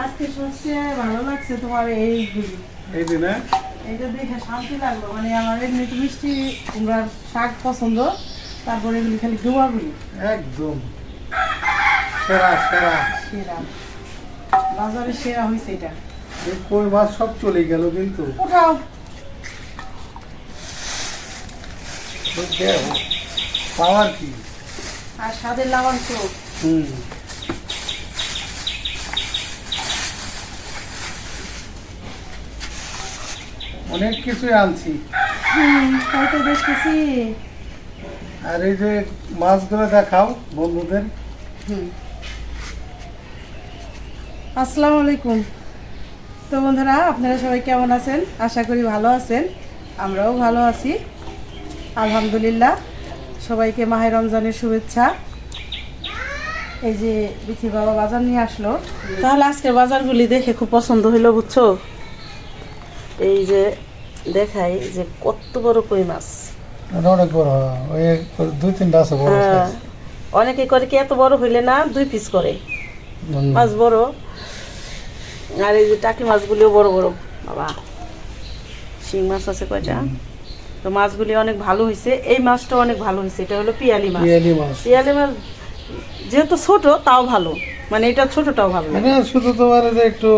আজকে সবচেয়ে ভালো লাগছে তোমার এইগুলি এই দিন? এইটা দেখে শান্তি লাগল। মানে আমার এমনি তো মিষ্টি কুমড়ার শাক পছন্দ তারপরে এগুলি খালি ডোবাগুলি একদম। সেরা সেরা। সেরা। বাজারে সেরা হয়েছে এটা। এই কই মাছ সব চলে গেল কিন্তু। উঠাও। পাওয়ার কি? আর স্বাদের চোখ হুম। অনেক কিছু আনছি। তাই তো দেখতেছি। আর এই যে মাছগুলো দেখাও বন্ধুদের। আসসালামু আলাইকুম। তো বন্ধুরা আপনারা সবাই কেমন আছেন? আশা করি ভালো আছেন। আমরাও ভালো আছি। আলহামদুলিল্লাহ সবাইকে মাহে রমজানের শুভেচ্ছা। এই যে বিথি বাবা বাজার নিয়ে আসলো। তাহলে আজকের বাজারগুলি দেখে খুব পছন্দ হইল বুঝছ? এই যে দেখাই যে কত বড় কই মাছ। অনেক বড় ওই দুই তিনটা আছে বড় হ্যাঁ, অনেকে করে কি এত বড় হইলে না দুই পিস করে। মাছ বড়। আর এই যে টাকি মাছগুলিও বড় বড়। বাবা শিং মাছ আছে কয়টা? তো মাছগুলি অনেক ভালো হয়েছে এই মাছটা অনেক ভালো হয়েছে এটা হলো পিয়ালি মাছ। পিয়ালি মাছ। পিয়ালি মাছ যেহেতু ছোট তাও ভালো। মানে এটা ছোটটাও ভালো মানে শুধু তোমার যে একটু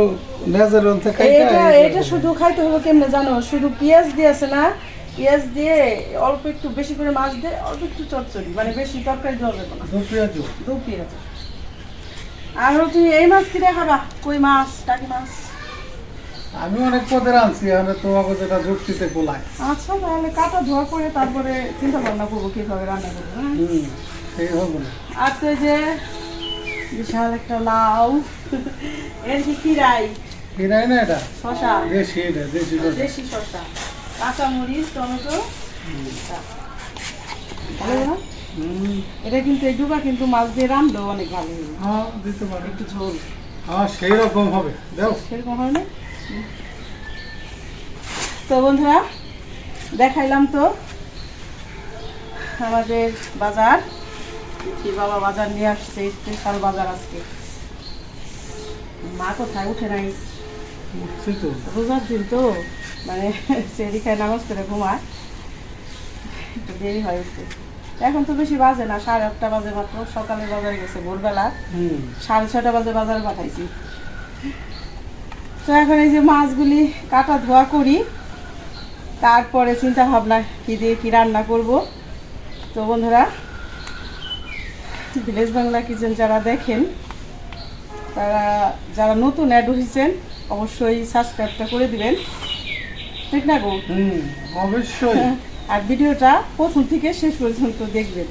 লেজের অন্তে এটা এটা শুধু খাইতে হবে কেমনে জানো? শুধু পেঁয়াজ দিয়ে আছে না পেঁয়াজ দিয়ে অল্প একটু বেশি করে মাছ দিয়ে অল্প একটু চচ্চড়ি মানে বেশি তরকারি দেওয়া যাবে না। দু পেঁয়াজ দু পেঁয়াজ। আর হচ্ছে এই মাছ কিনে খাবা? কই মাছ টাকি মাছ? আমি অনেক পদের আনছি আমি তোমাকে যেটা যুক্তিতে গোলায় আচ্ছা তাহলে কাটা ধোয়া করে তারপরে চিন্তা ভাবনা করব কীভাবে রান্না করব হ্যাঁ? হবে আর তো এই যে বিশাল একটা লাউ। এর কি কিরাই? কিনাই না এটা? শশা দেশি এটা দেশি করে। দেশি শশা কাঁচামরিচ টমেটো। ভালো না? হুম। এটা কিন্তু এই ডুবা কিন্তু মাছ দিয়ে রান্নলেও অনেক ভালো হবে। হ্যাঁ দিতে পারি। একটু ঝোল। হ্যাঁ সেই রকম হবে। দেও। সেরকম হয় না? তো বন্ধুরা দেখাইলাম তো আমাদের বাজার। কি বাবা বাজার নিয়ে আসছে? স্পেশাল বাজার আজকে। মা কোথায়? উঠে নাই। রোজার দিন তো। মানে সেরি খায় নামাজ করে ঘুমায়। একটু দেরি হয় উঠতে এখন তো বেশি বাজে না সাড়ে আটটা বাজে মাত্র। সকালে বাজারে গেছে ভোরবেলা। হুম। সাড়ে ছটা বাজে বাজারে পাঠাইছি। তো এখন এই যে মাছগুলি কাটা ধোয়া করি। তারপরে চিন্তা ভাবনা কি দিয়ে কি রান্না করব। তো বন্ধুরা ভিলেজ বাংলা কিচেন যারা দেখেন তারা যারা নতুন অ্যাড হয়েছেন অবশ্যই সাবস্ক্রাইবটা করে দিবেন। ঠিক না গো? অবশ্যই। আর ভিডিওটা প্রথম থেকে শেষ পর্যন্ত দেখবেন।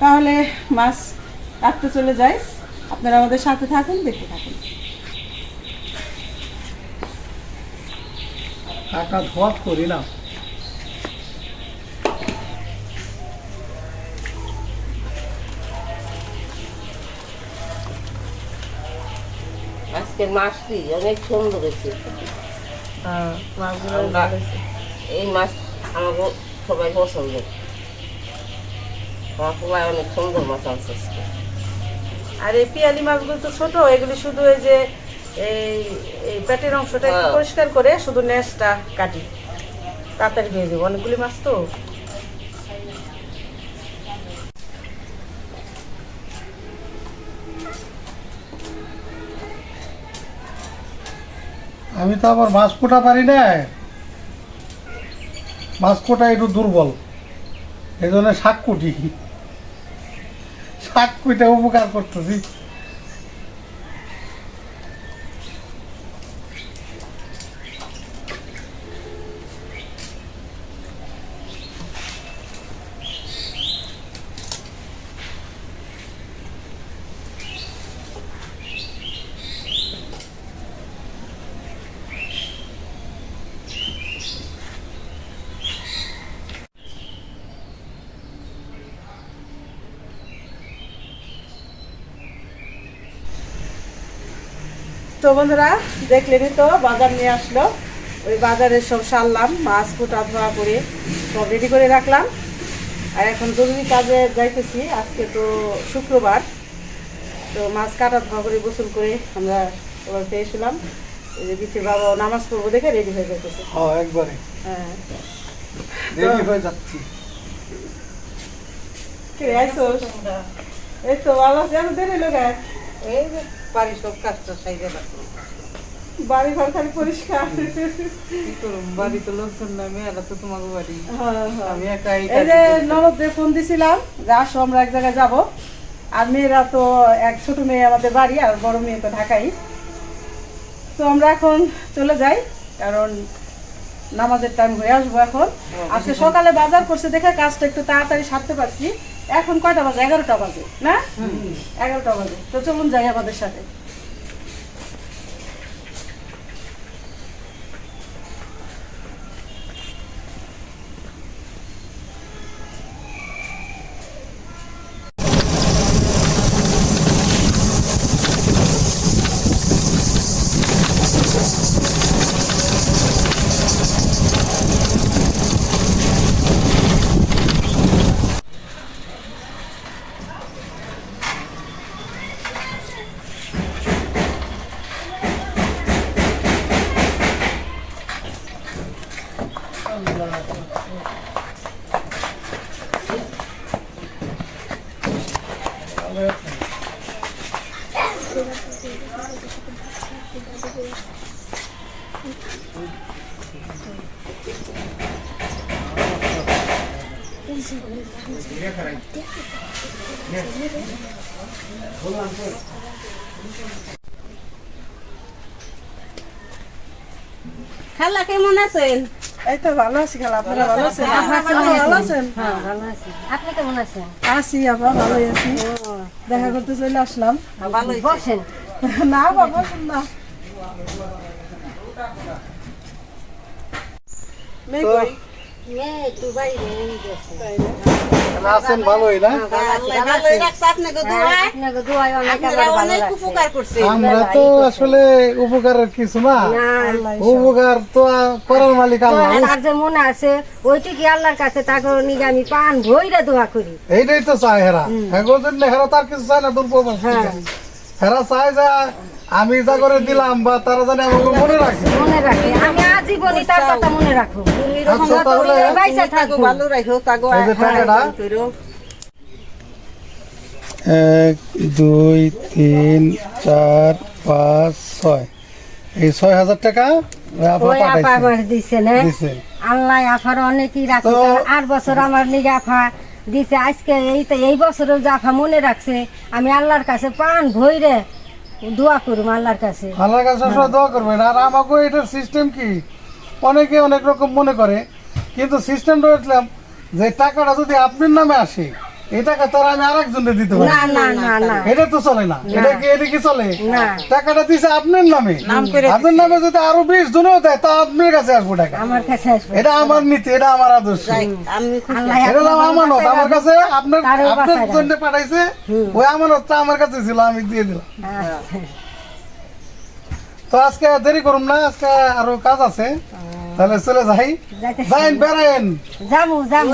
তাহলে মাছ কাটতে চলে যায় আপনারা আমাদের সাথে থাকুন দেখতে থাকুন। কাটা ধোয়া করি না। আজকের মাছটি অনেক সুন্দর হয়েছে হ্যাঁ। এই মাছ আমাকে সবাই পছন্দ আমার সবাই অনেক সুন্দর মাছ আনছে আজকে। আর এই পিয়ালি মাছগুলো তো ছোট এগুলি শুধু এই যে এই পেটের অংশটা হ্যাঁ। পরিষ্কার করে শুধু নেসটা কাটি তাড়াতাড়ি হয়ে যাবে অনেকগুলি মাছ তো আমি তো আবার মাছ কোটা পারি না মাছ কোটা একটু দুর্বল। এই জন্য শাক কুটি। শাক কুইটা উপকার করতেছি। তো বন্ধুরা দেখলেনই তো বাজার নিয়ে আসলো। ওই বাজারে সব সারলাম মাছ কোটা ধোয়া করে সব রেডি করে রাখলাম। আর এখন জরুরি কাজে যাইতেছি আজকে তো শুক্রবার। তো মাছ কাটা ধোয়া করে গোসল করে আমরা এবার পেয়ে এসলাম এই যে দিচ্ছে বাবা নামাজ পড়ব দেখে রেডি হয়ে যাইতেছে। একবারে। হ্যাঁ। রেডি হয়ে যাচ্ছি? এই তো ভালো আছে আমি দেরি লোক এই যে বাড়ির সব কাজটা সাইজে রাখো বাড়ি ঘর খালি পরিষ্কার। বাড়ি তো লোকজন না মেয়েরা তো তোমাকে বাড়ি। হ্যাঁ, হ্যাঁ। আমি একাই এই যে ননদদের ফোন দিছিলাম যে আসো আমরা এক জায়গায় যাব। আর মেয়েরা তো এক ছোট মেয়ে আমাদের বাড়ি আর বড় মেয়ে তো ঢাকাই। তো আমরা এখন চলে যাই কারণ নামাজের টাইম হয়ে আসব এখন। আজকে সকালে বাজার করছে দেখে কাজটা একটু তাড়াতাড়ি সারতে পারছি। এখন কয়টা বাজে? এগারোটা বাজে না? এগারোটা বাজে। তো চলুন যাই আমাদের সাথে। খালা কেমন আছেন? এই তো ভালো আছি খালা আপনারা ভালো আছেন? আপনারা ভালো আছেন? হ্যাঁ ভালো আছি। আপনি কেমন আছেন? আছি আবার ভালোই আছি। দেখা করতে চলে আসলাম। বসেন। না বাবা না। মেয়ে আছেন ভালোই না? আমরা তো আসলে উপকারের কিছু না। উপকার তো আ- করার মালিক আল্লাহ। আর যে মনে আছে ওইটুকি আল্লাহর কাছে তাকে নিয়ে আমি পান ভইরা দোয়া করি এইটাই তো চায় হেরা তার কিছু চায় না দুর্বল হেরা চায় যে আমি যা করে দিলাম বা তারা জানে আমাকে মনে রাখে। মনে রাখে। আমি আজীবনই তার কথা মনে রাখব। আচ্ছা তাহলে থাকব। ভালো রাখো তাগো এই যে টাকাটা। এক দুই তিন চার পাঁচ ছয়। এই ছয় হাজার টাকা দিছে আল্লাহ আফার অনেকই রাখে। তো- আর বছর আমার নিগে আফা দিছে আজকে এই তো এই বছরেও যে আফা মনে রাখছে আমি আল্লাহর কাছে পান ভইরে দোয়া করুম আল্লাহর কাছে। আল্লাহর কাছে সবসময় দোয়া করবেন। আর আমাকে এটার সিস্টেম কি? অনেকে অনেক রকম মনে করে কিন্তু সিস্টেম রয়েছিলাম যে টাকাটা যদি আপনার নামে আসে টাকা তারা আমি আরেকজনে দিতে পারি। না না না না। এটা তো চলে না। এটা কি এটা কি চলে? না। টাকাটা দিছে আপনার নামে। আপনার নামে যদি আরও বিশ জনেও দেয় তা আপনার কাছে আসব টাকা। আমার কাছে আসবে। এটা আমার নীতি এটা আমার আদর্শ। এটা আমানত। আমার কাছে আপনার আপনার জন্য পাঠাইছে। ওই আমানতটা আমার কাছে ছিল আমি দিয়ে দিলাম। আচ্ছা। তো আজকে দেরি করুম না আজকে আরও কাজ আছে। তাহলে চলে যাই। যাইতে- যাইন বেড়াইন। যামু যামু।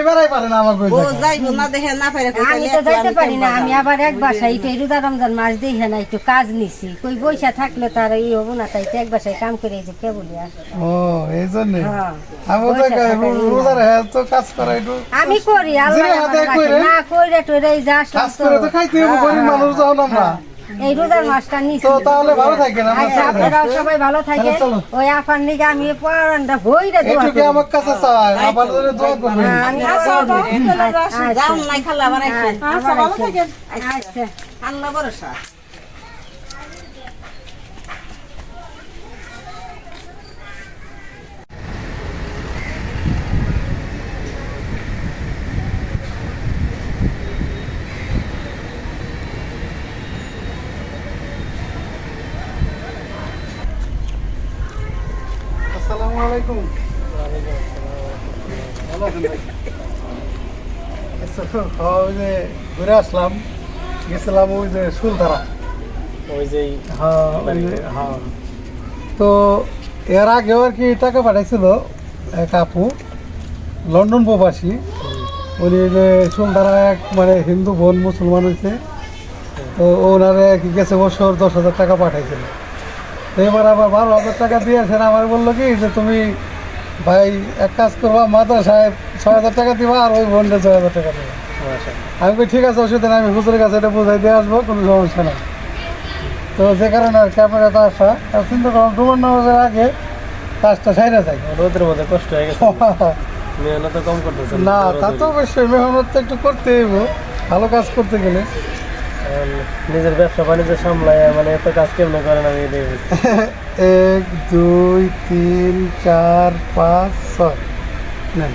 বেড়াই পারেন আমার কই জায়গায়। আমি তো যাইতে পারি না আমি আবার এক বাসায় একটু রোজা রমজান মাস দেখে না একটু কাজ নিছি। কই বৈশা থাকলে তার এই হব না তাই তো এক বাসায় কাম করে এই যে কে বলি আর। ও এই জন্য? হ্যাঁ। আমি তো রোজার হ্যাঁ তো কাজ করা একটু আমি করি আল্লাহ? না কইরে টইরে এই যে আসলাম কাজ করে তো খাইতে হবে গরিব মানুষ যখন আমরা। এই রোজার মাসটা নিছি তো তাহলে ভালো থাকেন আচ্ছা আপনারা সবাই ভালো থাকেন। ওই আফার নিকে আমি পড়ানটা হইরে দোয়া একটু কি করি আমার কাছে চাই আবার জন্য দোয়া করবেন। আমি আচ্ছা, তাহলে আমরা আসি। আচ্ছা। যাও নাই খালা বানাইছি আচ্ছা ভালো থাকেন। আচ্ছা। আল্লাহ ভরসা আসসালামু আলাইকুম ভালো আছেন ভাই? আচ্ছা, তো, ওই যে ঘুরে আসলাম গেছিলাম ওই যে সুলধারা ওই যে হ্যাঁ ওই যে- হ্যাঁ। তো এর আগেও আর কি টাকা পাঠাইছিল এক আপু লন্ডন প্রবাসী। উনি যে সুলধারা এক মানে হিন্দু বোন মুসলমান হয়েছে। তো ওনারে কি গেছে বছর দশ হাজার টাকা পাঠাইছিল। এবার আবার বারো হাজার টাকা দিয়েছেন আমার বলল কি যে তুমি ভাই এক কাজ করবা মাদ্রাসায় ছয় হাজার টাকা দিবা আর ওই বোনটা ছয় হাজার টাকা দিবা। আমি বলি ঠিক আছে অসুবিধা আমি হুজুরের কাছে এটা বুঝাই দিয়ে আসব কোনো সমস্যা নেই। তো যে কারণে আর ক্যামেরাটা আসা। আর চিন্তা করলাম ডুবার নামাজের আগে কাজটা সাইডে যায় রোদের মধ্যে কষ্ট হয়ে গেছে। মেহনত কম করতেছে না তা তো অবশ্যই মেহনত তো একটু করতে ভালো কাজ করতে গেলে। নিজের ব্যবসা বাণিজ্য সামলায় মানে এত কাজ কেমনে করেন আমি এক দুই তিন চার পাঁচ ছয়। নেন।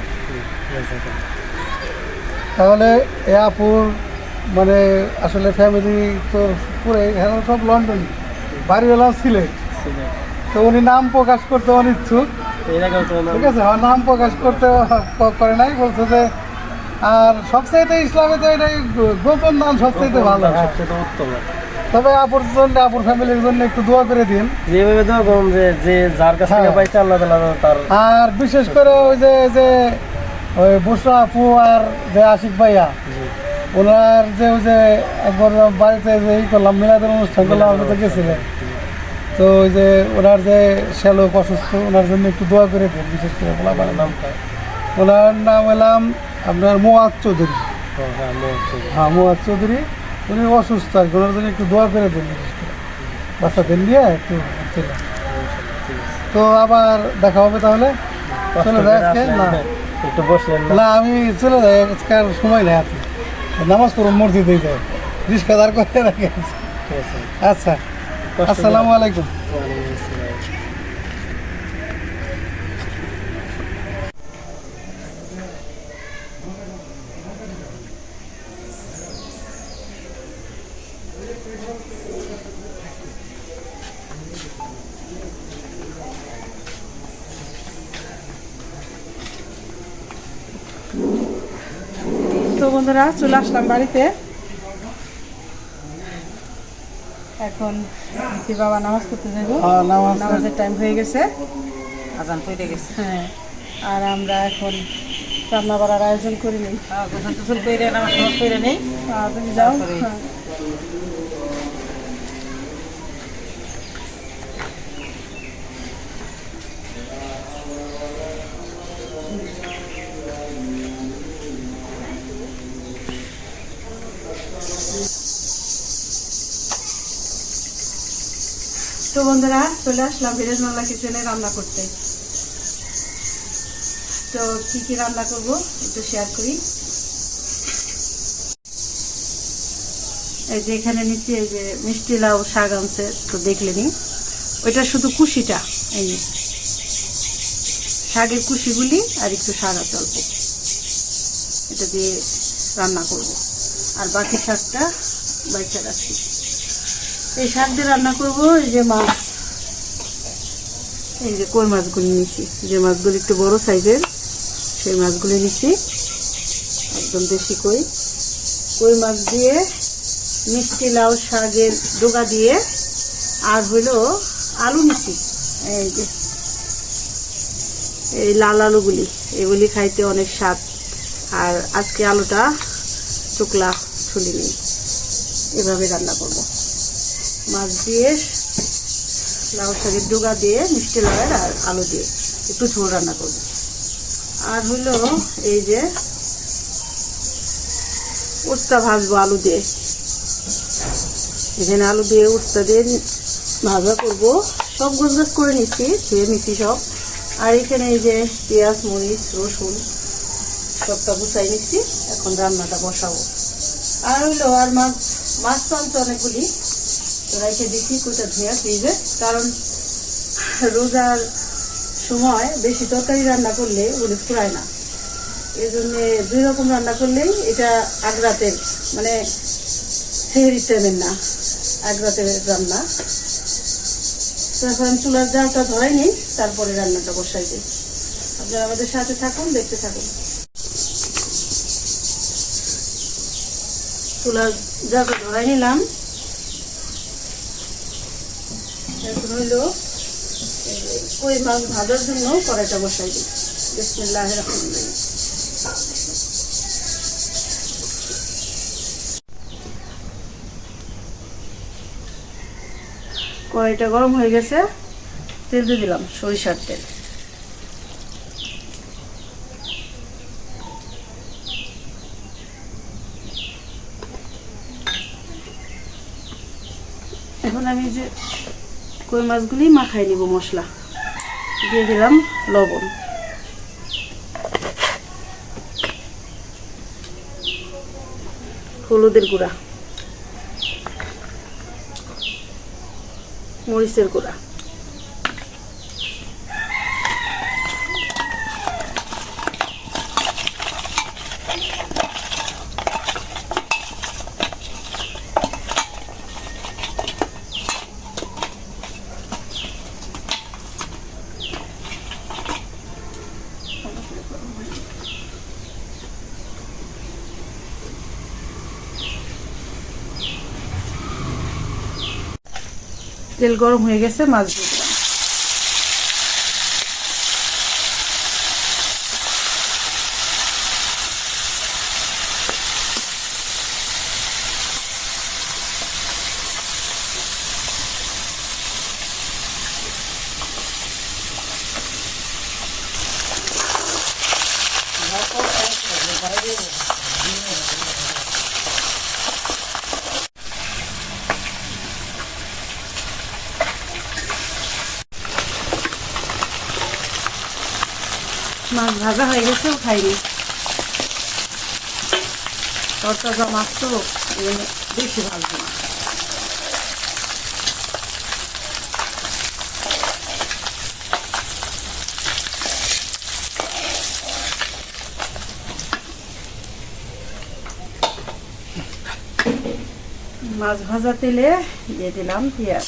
তাহলে এ আপুর মানে আসলে ফ্যামিলি তো পুরে এখানে সব লন্ডন বাড়ি হলাম সিলেট। তো উনি নাম প্রকাশ করতে অনিচ্ছুক। ঠিক আছে আমার নাম প্রকাশ করতে করে নাই বলছে যে আর সবচাইতে ইসলামে তো এটাই গোপন দান ভালো। হ্যাঁ। সবচেয়ে উত্তম। তবে আপুর জন্য আপুর ফ্যামিলির জন্য একটু দোয়া করে দিন। যেভাবে দোয়া করুন যে যে যার কাছে হ্যাঁ। পাইছে আল্লাহ তাআলা তার আর বিশেষ করে ওই যে যে ওই বুসরা আপু আর যে আশিক ভাইয়া ওনার যে ওই যে একবার বাড়িতে যে ই করলাম মিলাদের অনুষ্ঠান করলাম আপনি তো গেছিলেন। তো ওই যে ওনার যে শ্যালক অসুস্থ ওনার জন্য একটু দোয়া করে দিন বিশেষ করে ভালো নামটা। ওনার নাম এলাম আপনার মোয়াজ চৌধুরী। হ্যাঁ, হ্যাঁ, হ্যাঁ মোয়াজ চৌধুরী উনি অসুস্থ আর ওনার জন্য একটু দোয়া করে দিন বিশেষ করে। বাচ্চাদের নিয়ে একটু তো আবার দেখা হবে তাহলে। চলে? আসলেন, না। একটু বসলেন না। আমি চলে যাই আজকাল সময় নেই হাতে নামাজ পড়ো মসজিদে যাই। রিস্কা দাঁড় করে রাখে। আচ্ছা আসসালামু আলাইকুম। বন্ধুরা চলে আসলাম বাড়িতে। এখন কি বাবা নামাজ করতে যাব। হ্যাঁ, নামাজের টাইম হয়ে গেছে। আজান পড়ে গেছে। হ্যাঁ আর আমরা এখন রান্না বাড়ার আয়োজন করি নি হ্যাঁ, গোসল টোসল করে নামাজ করে নেই। তুমি যাও। তো বন্ধুরা, চলে আসলাম বিরাজ বাংলা কিচেনে রান্না করতে। তো কি কি রান্না করব একটু শেয়ার করি। এই যে এখানে নিচে এই যে মিষ্টি লাউ, শাক আনছে, তো দেখলেনি ওইটা শুধু কুশিটা, এই। শাকের কুশিগুলি আর একটু শাক আছে অল্প। এটা দিয়ে রান্না করব। আর বাকি শাকটা বাইচা রাখছি। এই শাক দিয়ে রান্না করব, এই যে মাছ। এই যে কই মাছগুলি নিচ্ছি যে মাছগুলি একটু বড় সাইজের, সেই মাছগুলি নিচ্ছি একদম দেশি কই। কই মাছ দিয়ে মিষ্টি লাউ শাকের ডোগা দিয়ে, আর হইল আলু নিচ্ছি এই যে, এই লাল আলুগুলি, এগুলি খাইতে অনেক স্বাদ। আর আজকে আলুটা চুকলা ছুলি নেই এভাবে রান্না করব। মাছ দিয়ে, লাউ শাকের ডোগা দিয়ে, মিষ্টি লাউয়ের আর আলু দিয়ে একটু ঝোল রান্না করব। আর হইল এই যে উস্তা ভাজবো আলু দিয়ে। এখানে আলু দিয়ে উস্তা দিয়ে ভাজা করব। সব গোছ করে নিচ্ছি, ধুয়ে নিচ্ছি সব। আর এখানে এই যে পেঁয়াজ, মরিচ, রসুন, সবটা গুছাই নিচ্ছি। এখন রান্নাটা বসাবো। আর হইল আর মাছ মাছ তো অনেকগুলি। রেখে দিচ্ছি কোটা ধুয়ে ফ্রিজে, কারণ রোজার সময় বেশি তরকারি রান্না করলে ওগুলি ফুরায় না। এই জন্যে দুই রকম রান্না করলেই এটা আগ রাতের মানে সেহেরি টাইমের না আগ রাতের রান্না। তো চুলার জালটা ধরাই নিই, তারপরে রান্নাটা বসাই দিই। আপনারা আমাদের সাথে থাকুন, দেখতে থাকুন। চুলার জালটা ধরাই নিলাম। এখন কই মাছ ভাজার জন্য কড়াইটা বসাই দিই। বিসমিল্লাহ কড়াইটা গরম হয়ে গেছে, তেল দিয়ে দিলাম সরিষার তেল। এখন আমি যে কই মাছগুলি মাখাই নিব মশলা। দিয়ে দিলাম লবণ। হলুদের গুঁড়া। মরিচের গুঁড়া। তেল গরম হয়ে গেছে মাছ দিয়ে দিলাম মাছ ভাজা হয়ে গেছে খাইনি। তরতাজা মাছ তো বেশি না। মাছ ভাজা তেলে দিয়ে দিলাম পেঁয়াজ।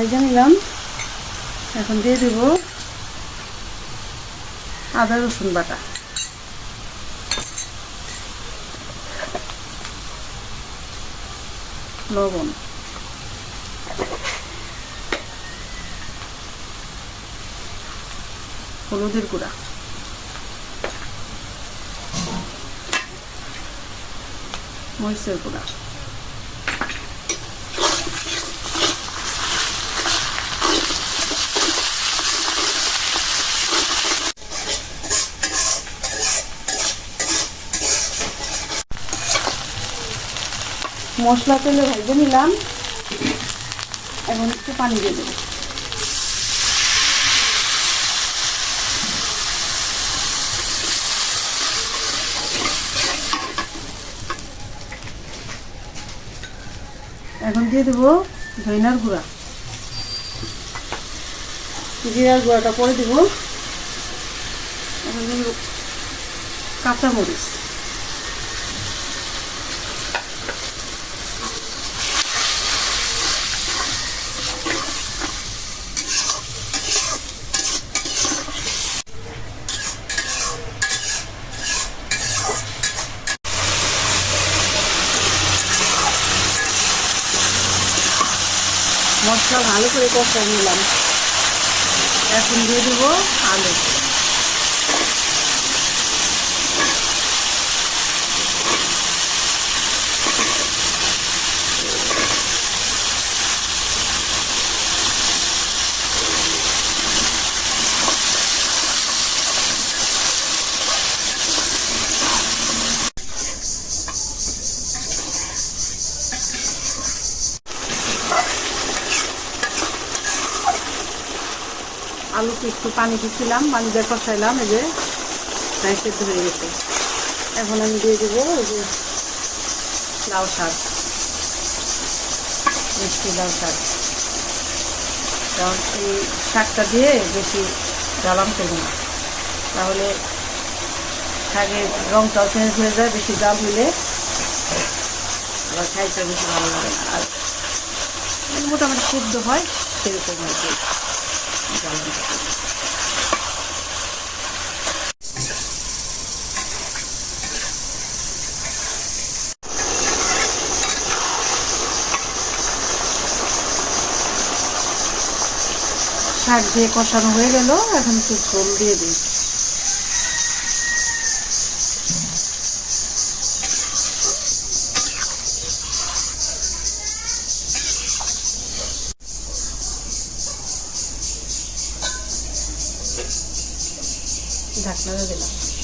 ভাজা নিলাম। এখন দিয়ে দেব আদা রসুন বাটা। লবণ। হলুদের গুঁড়া। মরিচের গুঁড়া। মশলা তেলে ভেজে নিলাম। এখন একটু পানি দিয়ে দেবো। এখন দিয়ে দেবো ধইনার গুঁড়া। জিরার গুঁড়াটা পরে দেবো। এখন দেবো কাঁচামরিচ। মশলা ভালো করে কষাই নিলাম। এখন দিয়ে দেবো আলু আলুতে একটু পানি দিচ্ছিলাম পানি দিয়ে কষাইলাম, এই যে প্রায় সেদ্ধ হয়ে গেছে। এখন আমি দিয়ে দেবো ওই যে লাউ শাক। মিষ্টি লাউ শাক। কারণ এই শাকটা দিয়ে বেশি জ্বালাম করব না। তাহলে শাকের রঙটাও চেঞ্জ হয়ে যায়, বেশি জাল হইলে আবার খাইতে বেশি ভালো লাগে না। আর মোটামুটি সেদ্ধ হয়, সেরকম আর কি। জ্বালানটা শাক দিয়ে কষানো হয়ে গেল এখন একটু ঝোল দিয়ে দিই। ঢাকনাটা দিলাম।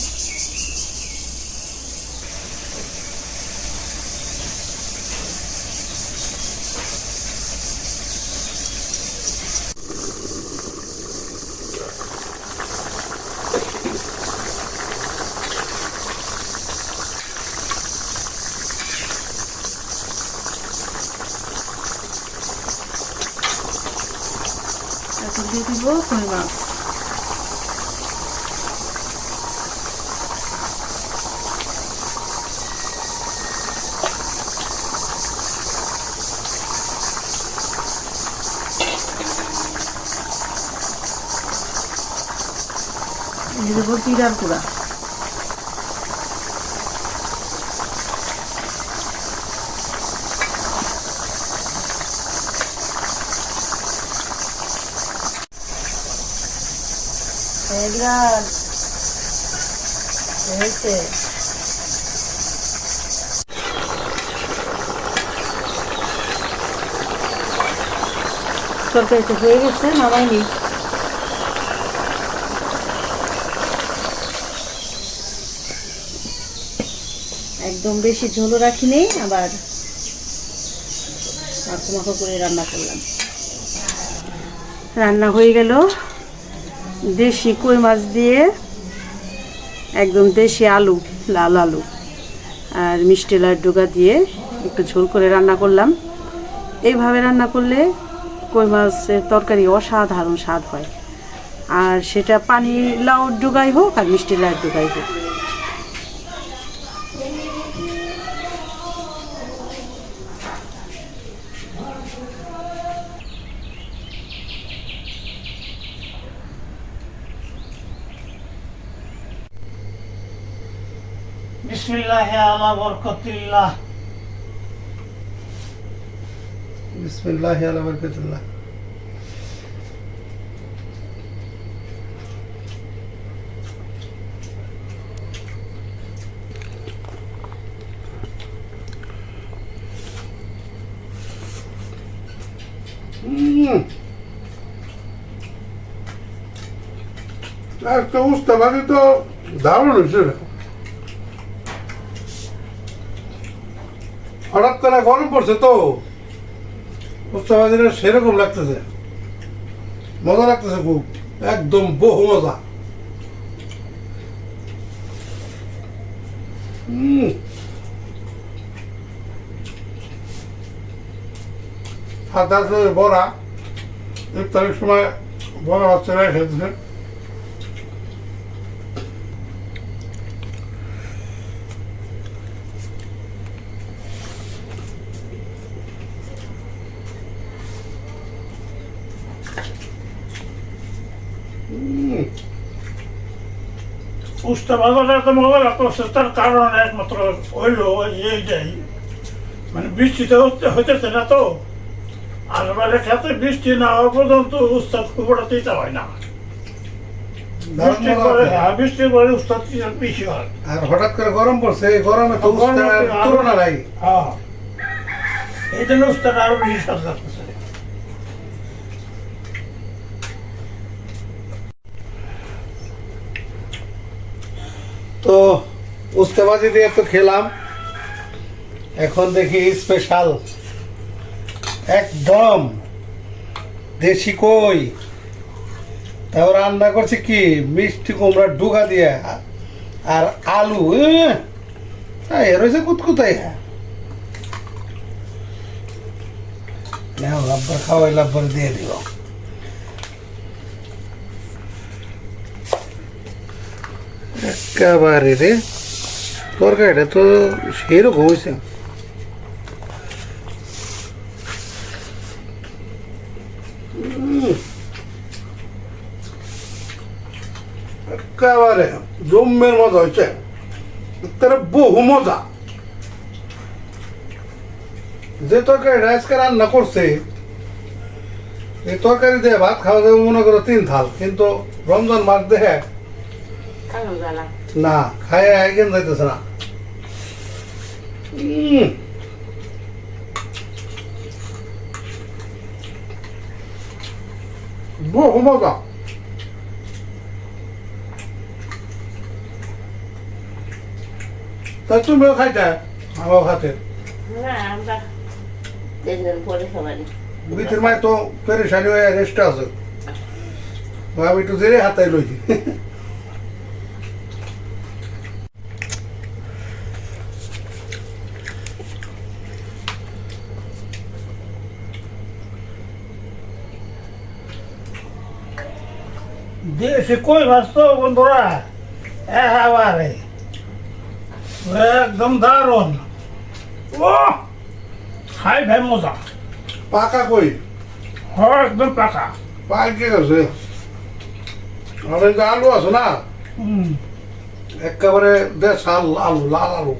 এখন দিয়ে দিব কই মাছ দিয়ে দেবো জিরার গুঁড়া এগুলার হয়েছে তরকারি তো হয়ে গেছে নামাইনি একদম বেশি ঝোলও রাখিনি, আবার মাখো মাখো করে রান্না করলাম। রান্না হয়ে গেল। দেশি কই মাছ দিয়ে, একদম দেশি আলু, লাল আলু, আর মিষ্টি লাড্ডুকা দিয়ে একটু ঝোল করে রান্না করলাম। এইভাবে রান্না করলে কই মাছের তরকারি অসাধারণ স্বাদ হয়। আর সেটা পানি লাউ ডোগাই হোক আর মিষ্টি লাড্ডুকাই হোক বিসমিল্লাহ আলা বরকতিল্লাহ। বিসমিল্লাহ আলা বরকতুল্লাহ। একটা তো দারুণ হয়েছে হঠাৎ করে গরম পড়ছে তো। উস্তাবাদিরা সেরকম লাগতেছে। মজা লাগতেছে খুব। একদম বহু মজা। আছে বড়া, ইফতারের সময় বড়া বাচ্চারা খেতেছে। উস্তা বাজারে তো মজা লাগতেছে তার কারণ একমাত্র হইল এইটাই। মানে বৃষ্টিতে হইতেছে না তো। আর এবারে খেতে বৃষ্টি না হওয়া পর্যন্ত উস্তাদ একটা দিতে হয় না। বৃষ্টির পরে। হ্যাঁ উস্তাদ বেশি হয়। আর হঠাৎ করে গরম পড়ছে গরমে তো তুলনা নাই। হ্যাঁ। এই জন্য উস্তাদ আরও বেশি লাগতেছে তো উস্তেবাজি দিয়ে তো খেলাম। এখন দেখি স্পেশাল একদম। দেশি কই? তাও রান্না করছি কি? মিষ্টি কুমড়া ডুগা দিয়ে। আর আলু এর হয়েছে কুতকুতাই হ্যাঁ নাও, লাব্বার খাওয়াই, লাব্বার দিয়ে দিব। একেবারে রে তরকারিটা তো সেরকম হয়েছে। একেবারে জমের মজা হয়েছে। তারা বহু মজা। যে তরকারিটা আজকে রান্না করছে এই তরকারি দিয়ে ভাত খাওয়া যাবে মনে করো তিন থাল কিন্তু রমজান মাস দেহে না খায় একদিন যাইতেছে না। বহু মজা তা তুমিও খাইতে আমার হাতে বিথের মায় তো পেরেশানি হয়ে রেস্টে আছে। আমি একটু জেরে হাতাই লইছি। দেশে কই মাছ তো বন্ধুরা একেবারে একদম দারুণ। ও খাই ভাই মজা। পাকা কই? হয় একদম পাকা। পাইকে গেছে আর আলু আছে না? একেবারে দেশ আলু লাল আলু।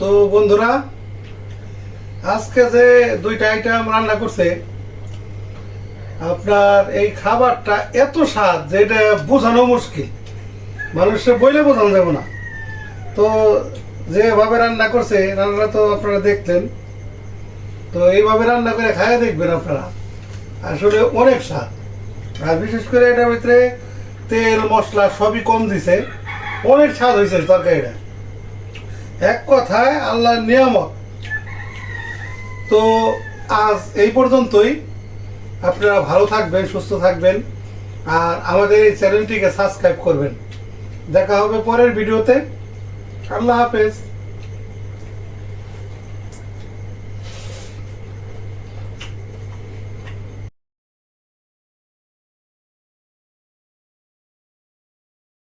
তো বন্ধুরা, আজকে যে দুইটা আইটেম রান্না করছে, আপনার এই খাবারটা এত স্বাদ যে এটা বোঝানো মুশকিল। মানুষের বইলে বোঝানো যাবে না। তো যেভাবে রান্না করছে, রান্নাটা তো আপনারা দেখলেন। তো এইভাবে রান্না করে খাইয়ে দেখবেন আপনারা। আসলে অনেক স্বাদ। আর বিশেষ করে এটার ভিতরে তেল, মশলা সবই কম দিছে। অনেক স্বাদ হয়েছে তরকারিটা। এক কথায় আল্লাহর নিয়ামত। তো আজ এই পর্যন্তই। আপনারা ভালো থাকবেন, সুস্থ থাকবেন। আর আমাদের এই চ্যানেলটিকে সাবস্ক্রাইব করবেন। দেখা হবে পরের ভিডিওতে। আল্লাহ হাফেজ।